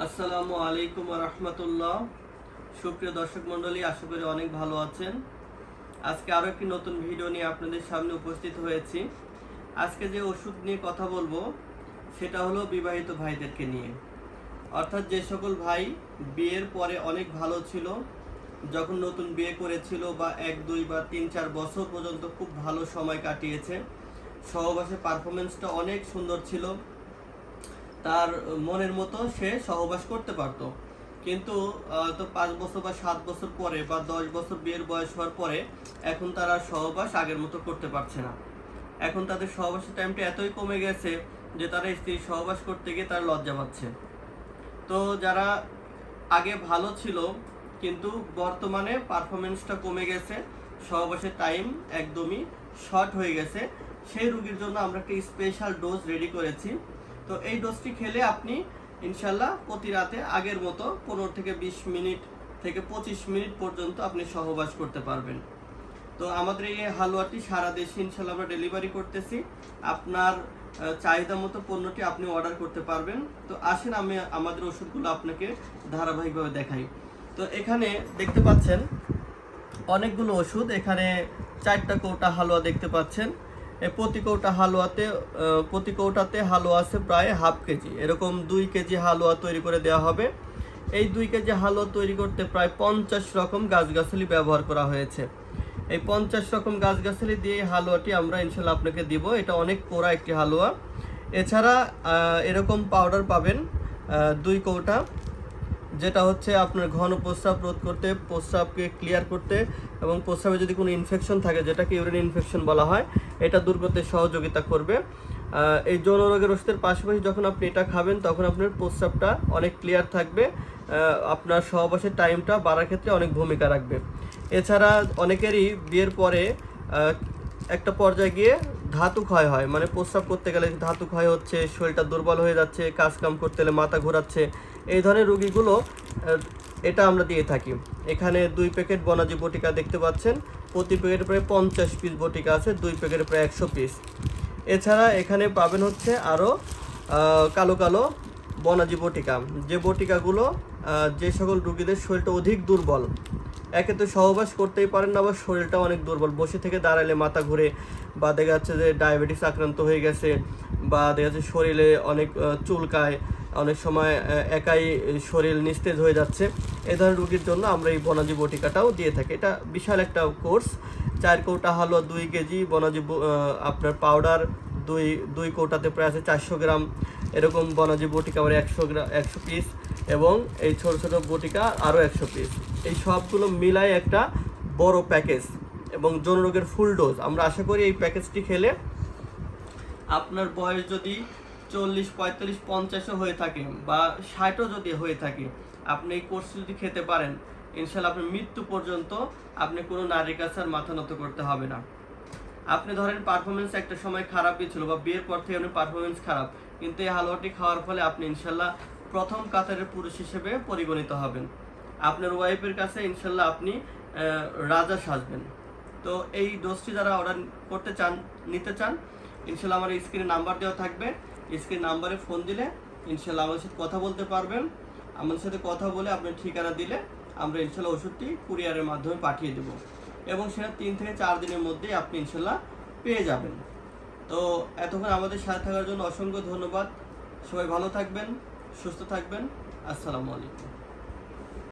আসসালামু আলাইকুম রহমতুল্লাহ। সুপ্রিয় দর্শক মণ্ডলী, আশা করি অনেক ভালো আছেন। আজকে আরও একটি নতুন ভিডিও নিয়ে আপনাদের সামনে উপস্থিত হয়েছি। আজকে যে ওষুধ নিয়ে কথা বলব, সেটা হলো বিবাহিত ভাইদেরকে নিয়ে। অর্থাৎ যে সকল ভাই বিয়ের পরে অনেক ভালো ছিল, যখন নতুন বিয়ে করেছিল বা এক, দুই বা তিন, চার বছর পর্যন্ত খুব ভালো সময় কাটিয়েছে সহবাসের পারফরমেন্সটা অনেক সুন্দর ছিল। তার মনের মতো সে সহবাস করতে পারতো। কিন্তু তো পাঁচ বছর বা সাত বছর পরে বা দশ বছর বিয়ের বয়স হওয়ার পরে এখন তারা সহবাস আগের মতো করতে পারছে না। এখন তাদের সহবাসের টাইমটা এতই কমে গেছে যে তারা স্ত্রী সহবাস করতে গিয়ে তার লজ্জা পাচ্ছে। তো যারা আগে ভালো ছিল, কিন্তু বর্তমানে পারফরমেন্সটা কমে গেছে, সহবাসের টাইম একদমই শর্ট হয়ে গেছে, সেই রুগীর জন্য আমরা একটা স্পেশাল ডোজ রেডি করেছি। তো এই ডোজটি খেলে আপনি ইনশাল্লাহ প্রতি রাতে আগের মতো পনেরো থেকে বিশ মিনিট থেকে পঁচিশ মিনিট পর্যন্ত আপনি সহবাস করতে পারবেন। তো আমাদের এই হালুয়াটি সারা দেশে ইনশাল্লাহ আমরা ডেলিভারি করতেছি। আপনার চাহিদা মতো পণ্যটি আপনি অর্ডার করতে পারবেন। তো আসেন আমি আমাদের ওষুধগুলো আপনাকে ধারাবাহিকভাবে দেখাই। তো এখানে দেখতে পাচ্ছেন অনেকগুলো ওষুধ। এখানে চারটা কৌটা হালুয়া দেখতে পাচ্ছেন। প্রতি কৌটা হালুয়াতে প্রতি কৌটাতে হালুয়া আছে প্রায় হাফ কেজি। এরকম দুই কেজি হালুয়া তৈরি করে দেওয়া হবে। এই দুই কেজি হালুয়া তৈরি করতে প্রায় পঞ্চাশ রকম গাছগাছালি ব্যবহার করা হয়েছে। এই পঞ্চাশ রকম গাছগাছালি দিয়ে হালুয়াটি আমরা ইনশাল্লাহ আপনাকে দিব। এটা অনেক কোরা একটি হালুয়া। এছাড়া এরকম পাউডার পাবেন দুই কৌটা। যেটা হচ্ছে আপনার ঘন প্রস্রাব রোধ করতে, প্রস্রাবকে ক্লিয়ার করতে এবং প্রস্রাবে যদি কোনো ইনফেকশন থাকে, যেটাকে ইউরিন ইনফেকশন বলা হয়, এটা দূর করতে সহযোগিতা করবে। এই যৌন রোগের ওষুধের পাশাপাশি যখন আপনি এটা খাবেন, তখন আপনার প্রস্রাবটা অনেক ক্লিয়ার থাকবে। আপনার সহবাসের টাইমটা বাড়ার ক্ষেত্রে অনেক ভূমিকা রাখবে। এছাড়া অনেকেরই বিয়ের পরে একটা পর্যায়ে গিয়ে ধাতু ক্ষয় হয়। মানে প্রস্রাব করতে গেলে ধাতু ক্ষয় হচ্ছে, শরীরটা দুর্বল হয়ে যাচ্ছে কাজ কাম করতে গেলে মাথা ঘোরাচ্ছে এই ধরনের রুগীগুলো এটা আমরা দিয়ে থাকি। এখানে দুই প্যাকেট বনাজি বটিকা দেখতে পাচ্ছেন। প্রতি প্যাকেটে প্রায় পঞ্চাশ পিস বটিকা আছে, দুই প্যাকেটে প্রায় একশো পিস এছাড়া এখানে পাবেন হচ্ছে আরও কালো কালো বনাজি বটিকা। যে বটিকাগুলো যে সকল রুগীদের শরীরটা অধিক দুর্বল, একে তো সহবাস করতেই পারেন না, আবার শরীরটা অনেক দুর্বল। বসে থেকে দাঁড়ালে মাথা ঘুরে বা দেখা যাচ্ছে যে ডায়াবেটিস আক্রান্ত হয়ে গেছে, বা দেখা যাচ্ছে শরীরে অনেক চুলকায় অনেক সময় একাই শরীর নিস্তেজ হয়ে যাচ্ছে। এ ধরনের রুগীর জন্য আমরা এই বনাজি বটিকাটাও দিয়ে থাকি। এটা বিশাল একটা কোর্স। চার কৌটা হালুয়া, দুই কেজি বনাজি ব- আপনার পাউডার, দুই দুই কৌটাতে প্রায় আছে চারশো গ্রাম। এরকম বনাজি বটিকা আবার একশো গ্রাম একশো পিস এবং এই ছোটো ছোটো বটিকা আরও একশো পিস। এই সবগুলো মিলাই একটা বড় প্যাকেজ এবং যৌন রোগের ফুল ডোজ। আমরা আশা করি এই প্যাকেজটি খেলে আপনার বয়স যদি চল্লিশ, পঁয়তাল্লিশ, পঞ্চাশও হয়ে থাকে বা ষাটও যদি হয়ে থাকে, আপনি এই কোর্স যদি খেতে পারেন, ইনশাল্লাহ আপনার মৃত্যু পর্যন্ত আপনি কোনো নারীর কাছে আর মাথা নত করতে হবে না। আপনি ধরেন পারফরমেন্স একটা সময় খারাপই ছিল বা বিয়ের পর থেকে আপনার পারফরমেন্স খারাপ, কিন্তু এই হালুয়াটি খাওয়ার ফলে আপনি ইনশাল্লাহ প্রথম কাতারের পুরুষ হিসেবে পরিগণিত হবেন। আপনার ওয়াইফের কাছে ইনশাল্লাহ আপনি রাজা সাজবেন। তো এই ডোজটি যারা অর্ডার করতে চান, নিতে চান, ইনশাল্লাহ আমার স্ক্রিনে নাম্বার দেওয়া থাকবে। স্ক্রিন নাম্বারে ফোন দিলে ইনশাল্লাহ আমাদের সাথে কথা বলতে পারবেন। আমাদের সাথে কথা বলে আপনার ঠিকানা দিলে আমরা ইনশাল্লাহ ওষুধটি কুরিয়ারের মাধ্যমে পাঠিয়ে দেবো। এবং সেটা তিন থেকে চার দিনের মধ্যেই আপনি ইনশাল্লাহ পেয়ে যাবেন। তো এতক্ষণ আমাদের সাথে থাকার জন্য অসংখ্য ধন্যবাদ। সবাই ভালো থাকবেন, সুস্থ থাকবেন। আসসালামু আলাইকুম।